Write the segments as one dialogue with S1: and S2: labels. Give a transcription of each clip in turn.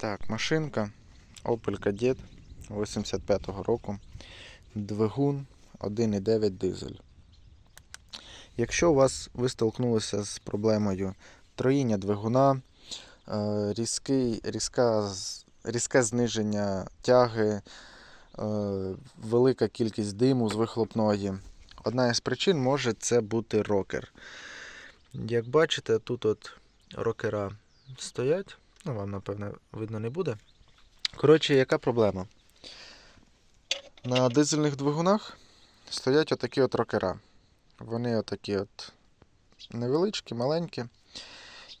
S1: Так, машинка Opel Kadett 85-го року. Двигун 1,9 дизель. Якщо у вас ви столкнулися з проблемою троїння двигуна, е, різкий, різка, різке зниження тяги, е, велика кількість диму з вихлопної, одна із причин може це бути рокер. Як бачите, тут от рокера стоять. Ну, вам, напевне, видно не буде. Коротше, яка проблема? На дизельних двигунах стоять отакі от рокера. Вони отакі от невеличкі, маленькі.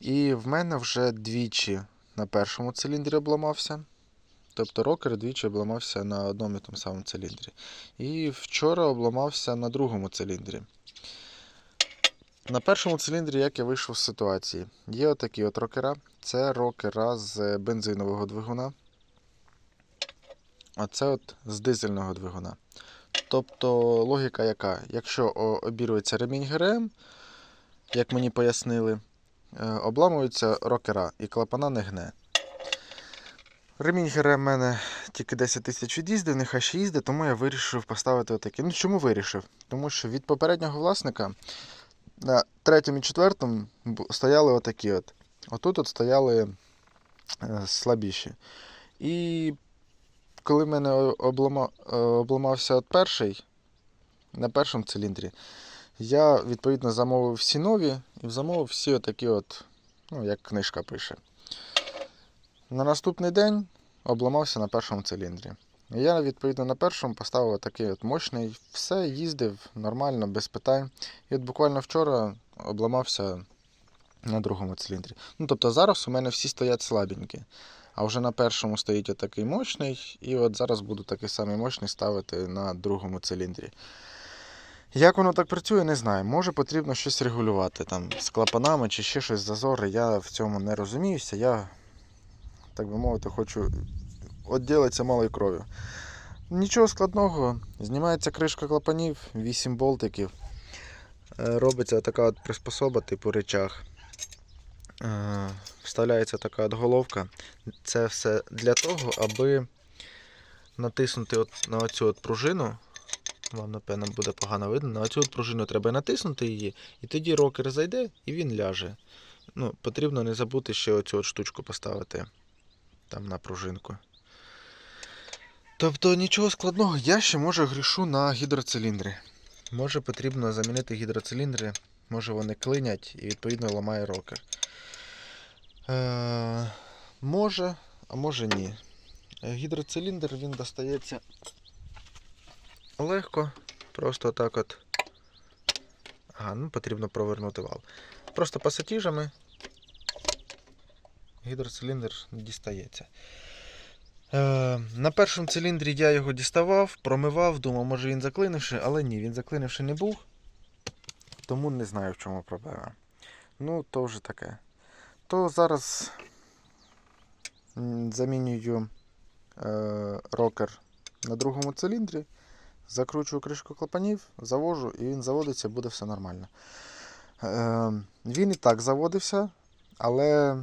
S1: І в мене вже двічі на першому циліндрі обламався. Тобто рокер двічі обламався на одному і тому самому циліндрі. І вчора обламався на другому циліндрі. На першому циліндрі, як я вийшов з ситуації, є отакі от рокера. Це рокера з бензинового двигуна. А це от з дизельного двигуна. Тобто логіка яка? Якщо о- обірвається ремінь ГРМ, як мені пояснили, е, обламуються рокера і клапана не гне. Ремінь ГРМ в мене тільки 10 тисяч від'їздив, нехай ще їздить, тому я вирішив поставити отакі. Ну чому вирішив? Тому що від попереднього власника на третьому і четвертому стояли отакі от. Отут от стояли е, слабіші. І коли в мене облама, е, обламався от перший, на першому циліндрі, я відповідно замовив всі нові і замовив всі отакі от, ну, як книжка пише. На наступний день обламався на першому циліндрі. Я, відповідно, на першому поставив такий от мощний, все, їздив нормально, без питань. І от буквально вчора обламався на другому циліндрі. Ну, тобто зараз у мене всі стоять слабенькі. А вже на першому стоїть отакий мощний, і от зараз буду такий самий мощний ставити на другому циліндрі. Як воно так працює, не знаю. Може потрібно щось регулювати там з клапанами чи ще щось зазори. Я в цьому не розуміюся. Я, так би мовити, хочу відділитися малою кров'ю. Нічого складного, знімається кришка клапанів, 8 болтиків. Е, Робиться така от приспособа, типу речах. Е, Вставляється така от головка. Це все для того, аби натиснути от на оцю от пружину. Вам, напевно, буде погано видно. На от пружину треба натиснути її, і тоді рокер зайде і він ляже. Ну, потрібно не забути ще оцю от штучку поставити там на пружинку. Тобто нічого складного, я ще може грішу на гідроциліндри. Може потрібно замінити гідроциліндри, може вони клинять і відповідно ламає рокер. Е, може, а може ні. Гідроциліндр він достається легко. Просто так от. Ага, ну потрібно провернути вал. Просто пасатіжами гідроциліндр дістається. Е, на першому циліндрі я його діставав, промивав, думав, може він заклинивши, але ні, він заклинивши не був. Тому не знаю, в чому проблема. Ну, то вже таке. То зараз замінюю е, рокер на другому циліндрі, закручую кришку клапанів, завожу і він заводиться, буде все нормально. Е, він і так заводився, але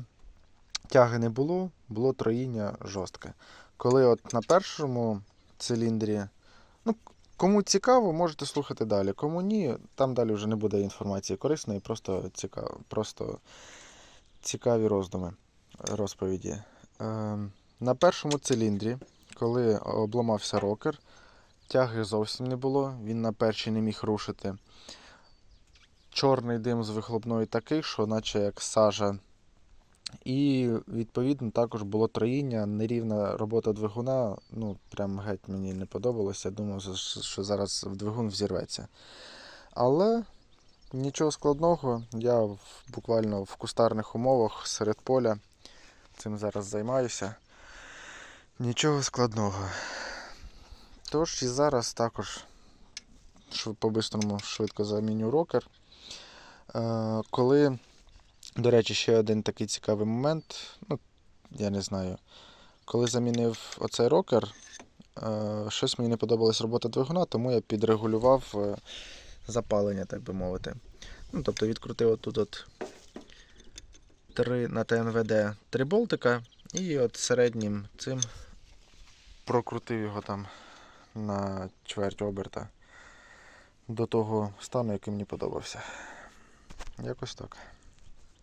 S1: тяги не було, було троїння жорстке. Коли от на першому циліндрі, ну, кому цікаво, можете слухати далі. Кому ні, там далі вже не буде інформації корисної, просто цікаво, просто цікаві роздуми, розповіді. Е, на першому циліндрі, коли обламався рокер, тяги зовсім не було, він на першій не міг рушити. Чорний дим з вихлопної такий, що наче як сажа. І відповідно також було троїння, нерівна робота двигуна. Ну, прям геть мені не подобалося. Думав, що- зараз в двигун взірветься. Але нічого складного, я буквально в кустарних умовах серед поля цим зараз займаюся. Нічого складного. Тож і зараз також по-бистрому швидко заміню рокер. Е, коли до речі, ще один такий цікавий момент. Ну, я не знаю. Коли замінив оцей рокер, е, щось мені не подобалась робота двигуна, тому я підрегулював е, запалення, так би мовити. Ну, тобто відкрутив отут от три, на ТНВД три болтика І от середнім цим прокрутив його там на чверть оберта до того стану, який мені подобався. Якось так.